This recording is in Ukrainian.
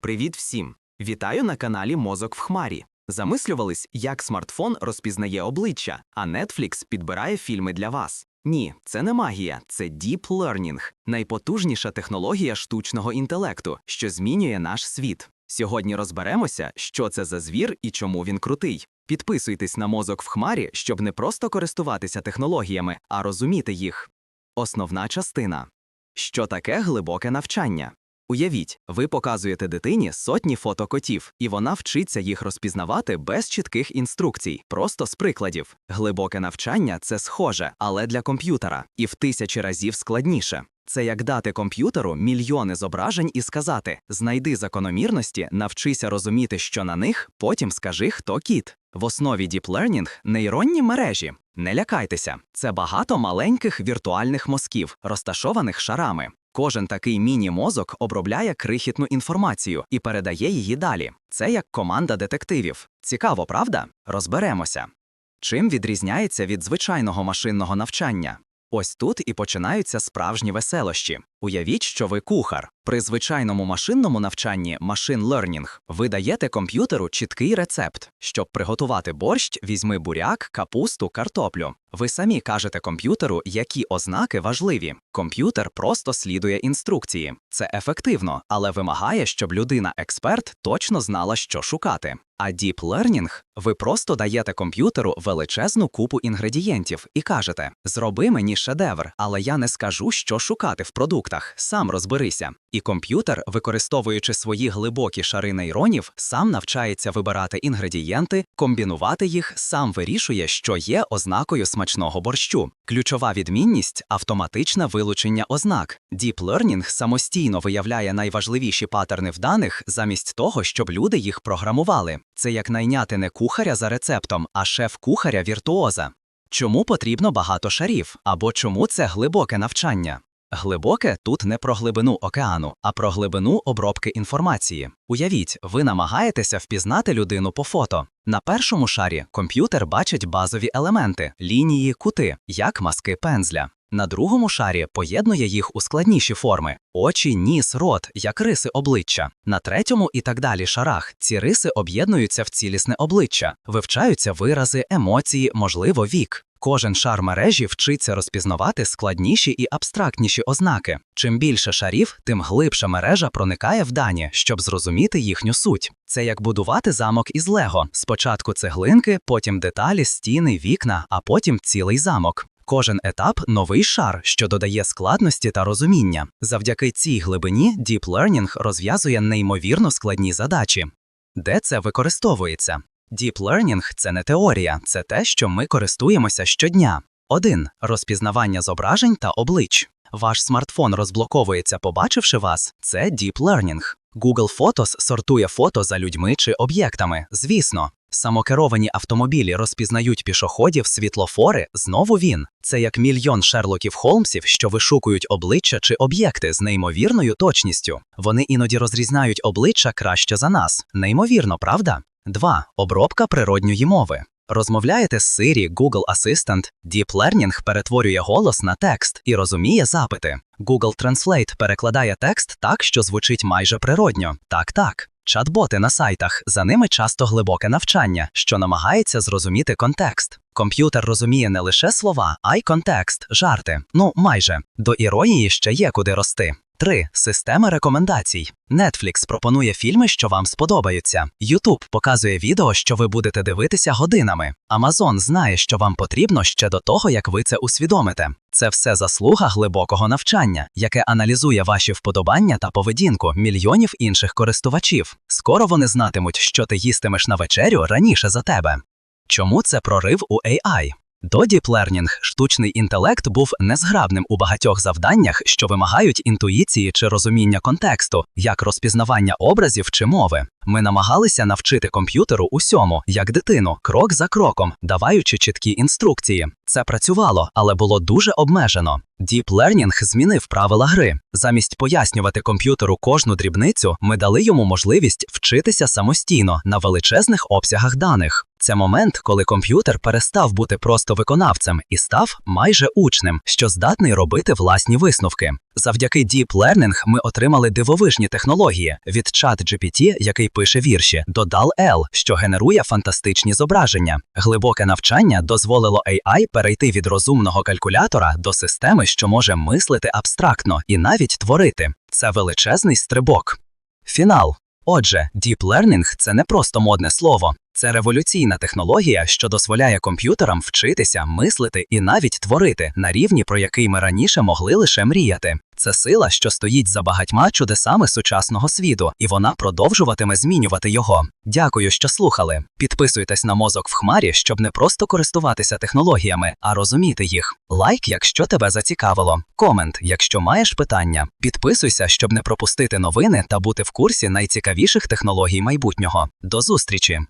Привіт всім! Вітаю на каналі Мозок в Хмарі. Замислювались, як смартфон розпізнає обличчя, а Netflix підбирає фільми для вас. Ні, це не магія, це Deep Learning – найпотужніша технологія штучного інтелекту, що змінює наш світ. Сьогодні розберемося, що це за звір і чому він крутий. Підписуйтесь на мозок в хмарі, щоб не просто користуватися технологіями, а розуміти їх. Основна частина. Що таке глибоке навчання? Уявіть, ви показуєте дитині сотні фото котів, і вона вчиться їх розпізнавати без чітких інструкцій, просто з прикладів. Глибоке навчання це схоже, але для комп'ютера, і в тисячі разів складніше. Це як дати комп'ютеру мільйони зображень і сказати: знайди закономірності, навчися розуміти, що на них, потім скажи, хто кіт. В основі Deep Learning – нейронні мережі. Не лякайтеся, це багато маленьких віртуальних мозків, розташованих шарами. Кожен такий міні-мозок обробляє крихітну інформацію і передає її далі. Це як команда детективів. Цікаво, правда? Розберемося. Чим відрізняється від звичайного машинного навчання? Ось тут і починаються справжні веселощі. Уявіть, що ви кухар. При звичайному машинному навчанні машин learning ви даєте комп'ютеру чіткий рецепт. Щоб приготувати борщ, візьми буряк, капусту, картоплю. Ви самі кажете комп'ютеру, які ознаки важливі. Комп'ютер просто слідує інструкції. Це ефективно, але вимагає, щоб людина-експерт точно знала, що шукати. А Deep Learning – ви просто даєте комп'ютеру величезну купу інгредієнтів і кажете: зроби мені шедевр, але я не скажу, що шукати в продуктах, сам розберися. І комп'ютер, використовуючи свої глибокі шари нейронів, сам навчається вибирати інгредієнти, комбінувати їх, сам вирішує, що є ознакою смачного борщу. Ключова відмінність автоматичне вилучення ознак. Deep Learning самостійно виявляє найважливіші паттерни в даних замість того, щоб люди їх програмували. Це як найняти не кухаря за рецептом, а шеф-кухаря віртуоза. Чому потрібно багато шарів? Або чому це глибоке навчання? Глибоке тут не про глибину океану, а про глибину обробки інформації. Уявіть, ви намагаєтеся впізнати людину по фото. На першому шарі комп'ютер бачить базові елементи, лінії, кути, як маски пензля. На другому шарі поєднує їх у складніші форми: очі, ніс, рот, як риси обличчя. На третьому і так далі шарах ці риси об'єднуються в цілісне обличчя, вивчаються вирази, емоції, можливо, вік. Кожен шар мережі вчиться розпізнавати складніші і абстрактніші ознаки. Чим більше шарів, тим глибша мережа проникає в дані, щоб зрозуміти їхню суть. Це як будувати замок із Лего: спочатку цеглинки, потім деталі, стіни, вікна, а потім цілий замок. Кожен етап новий шар, що додає складності та розуміння. Завдяки цій глибині Deep Learning розв'язує неймовірно складні задачі. Де це використовується? Deep Learning – це не теорія, це те, що ми користуємося щодня. 1. Розпізнавання зображень та облич. Ваш смартфон розблоковується, побачивши вас. Це Deep Learning. Google Photos сортує фото за людьми чи об'єктами. Звісно, самокеровані автомобілі розпізнають пішоходів, світлофори. Знову він. Це як мільйон Шерлоків Холмсів, що вишукують обличчя чи об'єкти з неймовірною точністю. Вони іноді розрізняють обличчя краще за нас. Неймовірно, правда? 2. Обробка природньої мови. Розмовляєте з Siri, Google Assistant, Deep Learning перетворює голос на текст і розуміє запити. Google Translate перекладає текст так, що звучить майже природньо. Так, так. Чат-боти на сайтах, за ними часто глибоке навчання, що намагається зрозуміти контекст. Комп'ютер розуміє не лише слова, а й контекст, жарти. Ну, майже. До іронії ще є куди рости. 3. Система рекомендацій. Netflix пропонує фільми, що вам сподобаються. YouTube показує відео, що ви будете дивитися годинами. Amazon знає, що вам потрібно ще до того, як ви це усвідомите. Це все заслуга глибокого навчання, яке аналізує ваші вподобання та поведінку мільйонів інших користувачів. Скоро вони знатимуть, що ти їстимеш на вечерю раніше за тебе. Чому це прорив у AI? До Learning штучний інтелект був незграбним у багатьох завданнях, що вимагають інтуїції чи розуміння контексту, як розпізнавання образів чи мови. Ми намагалися навчити комп'ютеру усьому, як дитину, крок за кроком, даваючи чіткі інструкції. Це працювало, але було дуже обмежено. Deep Learning змінив правила гри. Замість пояснювати комп'ютеру кожну дрібницю, ми дали йому можливість вчитися самостійно на величезних обсягах даних. Це момент, коли комп'ютер перестав бути просто виконавцем і став майже учнем, що здатний робити власні висновки. Завдяки Deep Learning ми отримали дивовижні технології від ChatGPT, який пише вірші, до DAL-L, що генерує фантастичні зображення. Глибоке навчання дозволило AI перейти від розумного калькулятора до системи, що може мислити абстрактно і навіть творити. Це величезний стрибок. Фінал. Отже, Deep Learning – це не просто модне слово, це революційна технологія, що дозволяє комп'ютерам вчитися, мислити і навіть творити на рівні, про який ми раніше могли лише мріяти. Це сила, що стоїть за багатьма чудесами сучасного світу, і вона продовжуватиме змінювати його. Дякую, що слухали. Підписуйтесь на мозок в хмарі, щоб не просто користуватися технологіями, а розуміти їх. Лайк, якщо тебе зацікавило. Комент, якщо маєш питання. Підписуйся, щоб не пропустити новини та бути в курсі найцікавіших технологій майбутнього. До зустрічі!